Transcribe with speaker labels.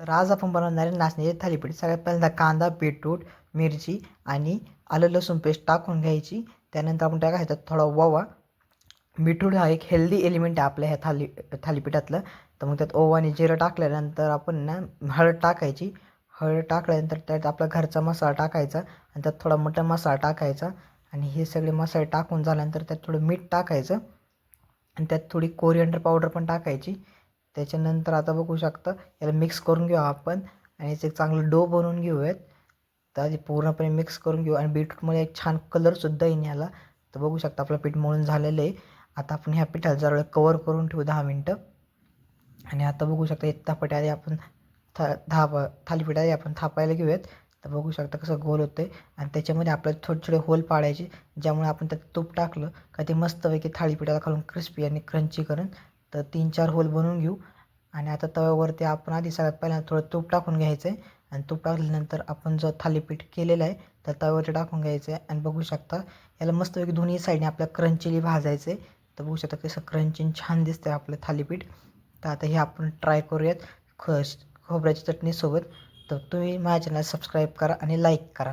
Speaker 1: तर आज आपण बनवणार आहे नाचण्याची थालीपीठ. सगळ्यात पहिल्यांदा कांदा बीटरूट मिरची आणि आलं लसूण पेस्ट टाकून घ्यायची. त्यानंतर आपण टाकायचा थोडा ओवा. बीटरूट हा एक हेल्दी एलिमेंट आहे आपल्या ह्या थाली थालीपीठातलं. तर मग त्यात ओवा आणि जिरं टाकल्यानंतर आपण ना हळद टाकायची. हळद टाकल्यानंतर त्यात आपला घरचा मसाला टाकायचा आणि त्यात थोडा मटण मसाला टाकायचा. आणि हे सगळे मसाले टाकून झाल्यानंतर त्यात थोडं मीठ टाकायचं. आणि त्यात थोडी कोरिअंडर पावडर पण टाकायची. त्याच्यानंतर आता बघू शकता याला मिक्स करून घेऊ आपण. आणि याचं एक चांगलं डो बनवून घेऊयात. तर आधी पूर्णपणे मिक्स करून घेऊ. आणि बीटरूटमध्ये एक छान कलरसुद्धा येईन याला. तर बघू शकता आपलं पीठ मळून झालेलं आहे. आता आपण ह्या पिठाला जरा वेळ कवर करून ठेवू दहा मिनटं. आणि आता बघू शकता एक आधी आपण था धाप थालीपीठ आधी आपण थापायला घेऊयात. तर बघू शकता कसं गोल होतं आहे आणि त्याच्यामध्ये आपल्याला छोटे छोटे होल पाडायचे ज्यामुळे आपण त्यात तूप टाकलं का ते मस्तपैकी थाळीपिठाला खालून क्रिस्पी आणि क्रंची करून तर तीन चार होल बनवून घेऊ. आणि आता तव्यावरती आपण आधी सगळ्यात पहिल्यांदा थोडं तूप टाकून घ्यायचं आहे आणि तूप टाकल्यानंतर आपण जो थालीपीठ केलेलं आहे तर तव्यावरती टाकून घ्यायचं आहे आणि बघू शकता याला मस्तपैकी दोन्ही साईडने आपल्या क्रंचीली भाजायचं आहे तर बघू शकता कसं क्रंचीन छान दिसतं आहे आपलं थालीपीठ. तर आता हे आपण ट्राय करूयात. ख खोबऱ्याची चटणीसोबत. तर तुम्ही माझ्या चॅनल सबस्क्राईब करा आणि लाईक करा.